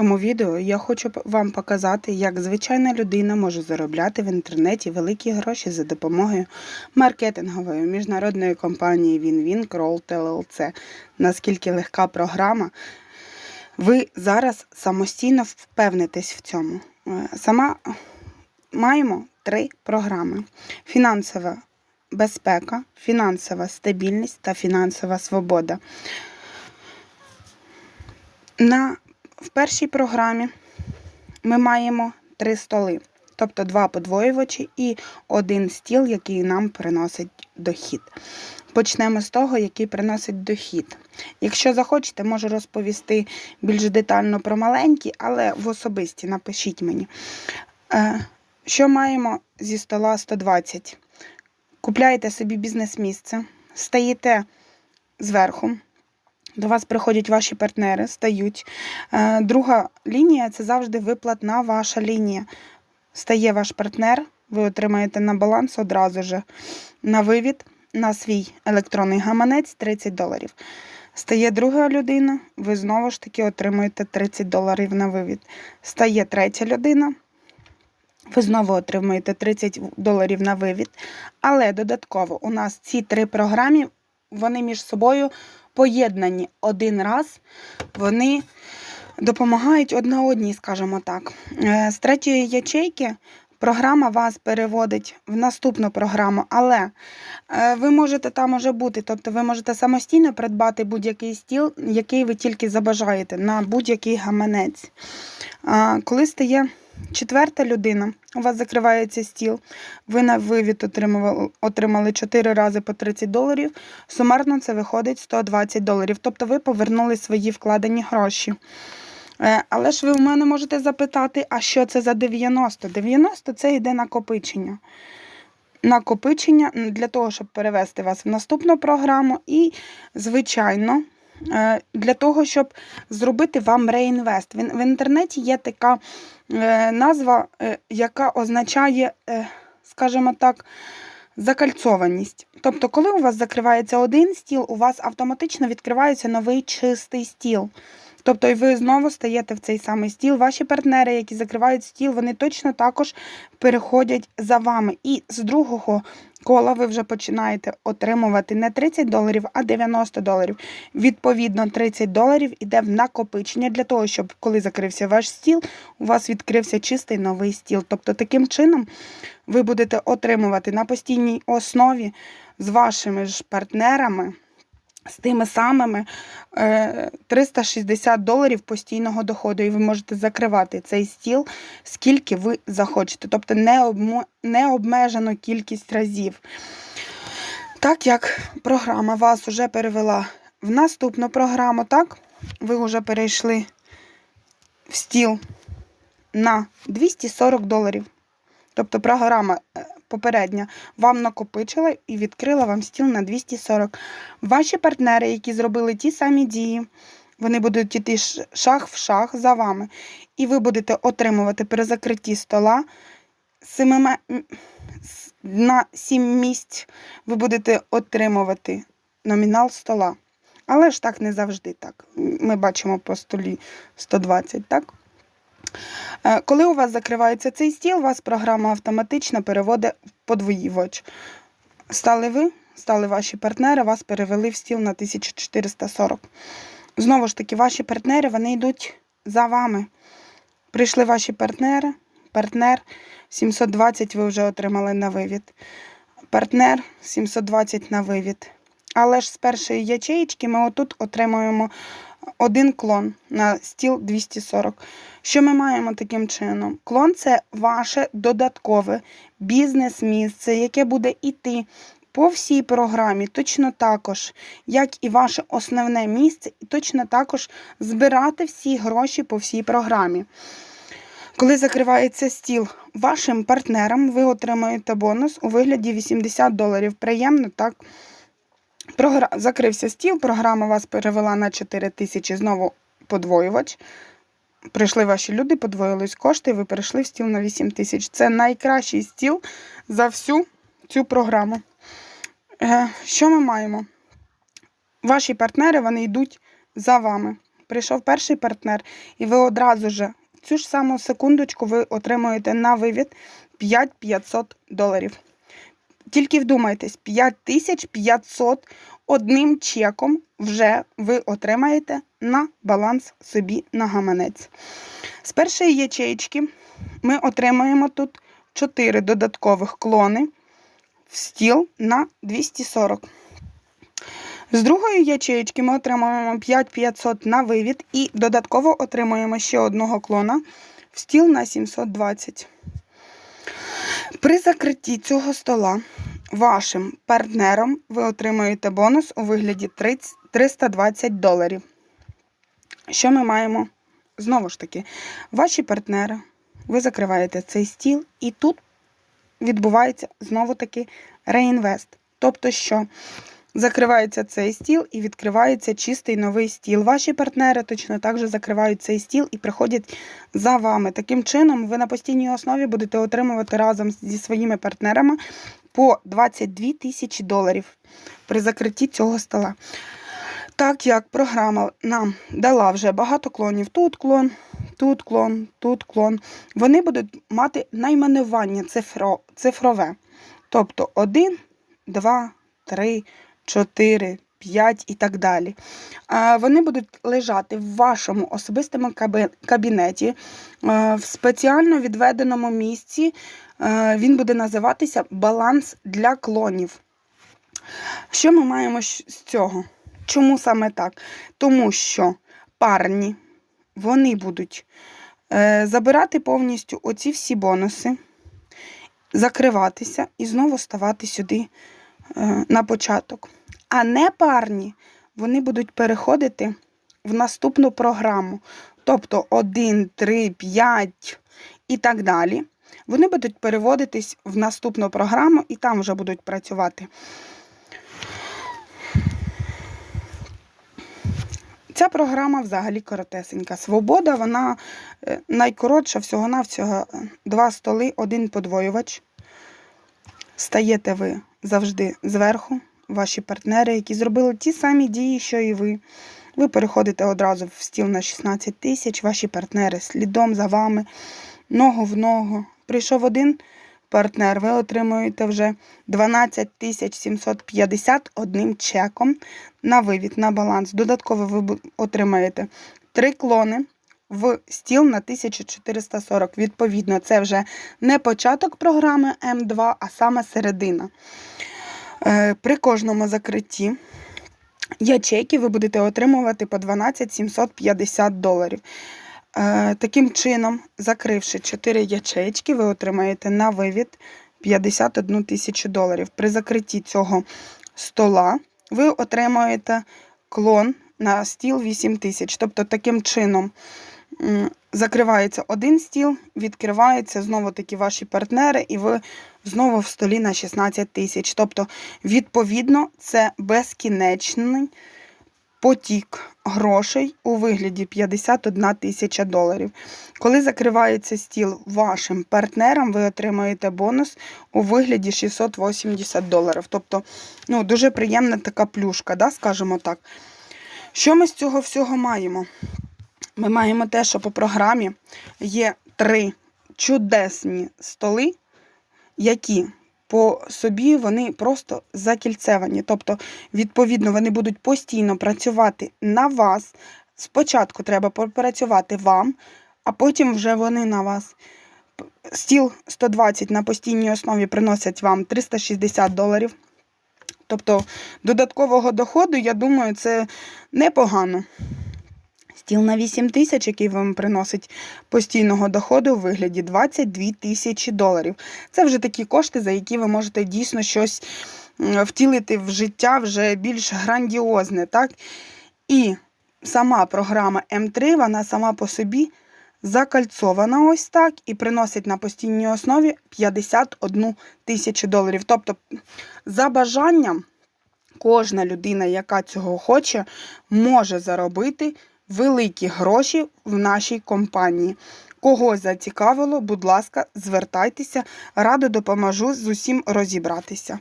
Цьому відео я хочу вам показати, як звичайна людина може заробляти в інтернеті великі гроші за допомогою маркетингової міжнародної компанії WinWin Crawl LLC. Наскільки легка програма, ви зараз самостійно впевнитесь в цьому. Е, Сама маємо три програми: фінансова безпека, фінансова стабільність та фінансова свобода. На, в першій програмі ми маємо три столи, тобто два подвоювачі і один стіл, який нам приносить дохід. Почнемо з того, який приносить дохід. Якщо захочете, можу розповісти більш детально про маленькі, але в особисті напишіть мені. Е, Що маємо зі стола 120? Купляєте собі бізнес-місце, стаєте зверху. До вас приходять ваші партнери, стають. Е, Друга лінія це завжди виплатна ваша лінія. Стає ваш партнер, ви отримаєте на баланс одразу же на вивід на свій електронний гаманець 30 доларів. Стає друга людина, ви знову ж таки отримуєте 30 доларів на вивід. Стає третя людина, ви знову отримуєте 30 доларів на вивід. Але додатково у нас ці три програми, вони між собою поєднані один раз, вони допомагають одна одній, скажімо так. Е, З третьої ячейки програма вас переводить в наступну програму, але е, ви можете там уже бути, тобто ви можете самостійно придбати будь-який стіл, який ви тільки забажаєте, на будь-який гаманець. Коли стає четверта людина, у вас закривається стіл, ви на вивід отримали 4 рази по 30 доларів, сумарно це виходить 120 доларів. Тобто ви повернули свої вкладені гроші. Е, Але ж ви в мене можете запитати, а що це за 90? 90 це йде накопичення. Накопичення для того, щоб перевести вас в наступну програму, і, звичайно, для того, щоб зробити вам реінвест. В інтернеті є така е, назва, е, яка означає, е, скажімо так, закальцованість. Тобто, коли у вас закривається один стіл, у вас автоматично відкривається новий чистий стіл. Тобто, і ви знову стаєте в цей самий стіл. Ваші партнери, які закривають стіл, вони точно також переходять за вами. І з другого кола ви вже починаєте отримувати не 30 доларів, а 90 доларів. Відповідно, 30 доларів іде в накопичення для того, щоб коли закрився ваш стіл, у вас відкрився чистий новий стіл. Тобто, таким чином ви будете отримувати на постійній основі з вашими ж партнерами. З тими самими е, 360 доларів постійного доходу, і ви можете закривати цей стіл, скільки ви захочете, тобто не, обмо... кількість разів. Так як програма вас вже перевела в наступну програму, так, ви вже перейшли в стіл на 240 доларів. Тобто програма е, попередня вам накопичила і відкрила вам стіл на 240. Ваші партнери, які зробили ті самі дії, вони будуть йти ш- шаг в шаг за вами. І ви будете отримувати при закритті стола семиме- на 7 місць. Ви будете отримувати номінал стола. Але ж так не завжди так. Ми бачимо по столі 120, так? Е, Коли у вас закривається цей стіл, вас програма автоматично переводить в подвоювач. Стали ви, стали ваші партнери, вас перевели в стіл на 1440. Знову ж таки, ваші партнери вони йдуть за вами. Прийшли ваші партнери, партнер 720 ви вже отримали на вивід. Партнер 720 на вивід. Але ж з першої ячеїчки ми отут отримуємо один клон на стіл 240. Що ми маємо таким чином? Клон це ваше додаткове бізнес-місце, яке буде йти по всій програмі, точно також, як і ваше основне місце, і точно також збирати всі гроші по всій програмі. Коли закривається стіл вашим партнерам, ви отримаєте бонус у вигляді 80 доларів. Приємно, так? Програ... Закрився стіл, програма вас перевела на 4 тисячі, знову подвоювач. Прийшли ваші люди, подвоїлись кошти, і ви перейшли в стіл на 8 тисяч. Це найкращий стіл за всю цю програму. Е, що ми маємо? Ваші партнери вони йдуть за вами. прийшов перший партнер, і ви одразу ж цю ж саму секундочку ви отримуєте на вивід 5500 доларів. Тільки вдумайтесь, 5500 одним чеком вже ви отримаєте на баланс собі на гаманець. З першої ячейки ми отримаємо тут 4 додаткових клони в стіл на 240. З другої ячеєчки ми отримуємо 5500 на вивід і додатково отримуємо ще одного клона в стіл на 720. При закритті цього стола вашим партнером ви отримаєте бонус у вигляді 30 320 доларів. Що ми маємо? Знову ж таки, ваші партнери, ви закриваєте цей стіл, і тут відбувається знову-таки реінвест. Тобто, що закривається цей стіл і відкривається чистий новий стіл. Ваші партнери точно так же закривають цей стіл і приходять за вами. Таким чином, ви на постійній основі будете отримувати разом зі своїми партнерами по 22 тисячі доларів при закритті цього стола. Так як програма нам дала вже багато клонів, тут клон, тут клон, тут клон, вони будуть мати найменування цифро, цифрове. Тобто 1, 2, 3, 4, 5 і так далі. Вони будуть лежати в вашому особистому кабінеті в спеціально відведеному місці. Він буде називатися баланс для клонів. Що ми маємо з цього? Чому саме так? Тому що парні вони будуть е, забирати повністю оці всі бонуси, закриватися і знову ставати сюди е, на початок. А не парні вони будуть переходити в наступну програму. Тобто 1, 3, 5 і так далі. Вони будуть переводитись в наступну програму і там вже будуть працювати. Ця програма взагалі коротесенька. Свобода, вона е, найкоротша, всього-навсього два столи, один подвоювач. Стаєте ви завжди зверху, ваші партнери, які зробили ті самі дії, що і ви. Ви переходите одразу в стіл на 16 тисяч, ваші партнери слідом за вами, ногу в ногу. Прийшов один партнер, ви отримуєте вже 12 тисяч 750 одним чеком на вивід, на баланс. Додатково ви отримаєте три клони в стіл на 1440. Відповідно, це вже не початок програми М2, а саме середина. Е, При кожному закритті ячейки ви будете отримувати по 12 750 доларів. Е, Таким чином, закривши 4 ячейки, ви отримаєте на вивід 51 тисячу доларів. При закритті цього стола ви отримаєте клон на стіл 8 тисяч. Тобто, таким чином закривається один стіл, відкриваються знову таки ваші партнери, і ви знову в столі на 16 тисяч. Тобто, відповідно, це безкінечний потік грошей у вигляді 51 тисяча доларів. Коли закривається стіл вашим партнерам, ви отримаєте бонус у вигляді 680 доларів. Тобто, ну, дуже приємна така плюшка, да, скажімо так. Що ми з цього всього маємо? Ми маємо те, що по програмі є три чудесні столи, які по собі вони просто закільцевані. Тобто, відповідно, вони будуть постійно працювати на вас. Спочатку треба попрацювати вам, а потім вже вони на вас. Стіл 120 на постійній основі приносять вам 360 доларів. Тобто додаткового доходу, я думаю, це непогано. Стіл на 8 тисяч, який вам приносить постійного доходу у вигляді 22 тисячі доларів. Це вже такі кошти, за які ви можете дійсно щось втілити в життя вже більш грандіозне. Так? І сама програма М3, вона сама по собі закальцована ось так і приносить на постійній основі 51 тисячу доларів. Тобто, за бажанням, кожна людина, яка цього хоче, може заробити великі гроші в нашій компанії. Кого зацікавило, будь ласка, звертайтеся, радо допоможу з усім розібратися.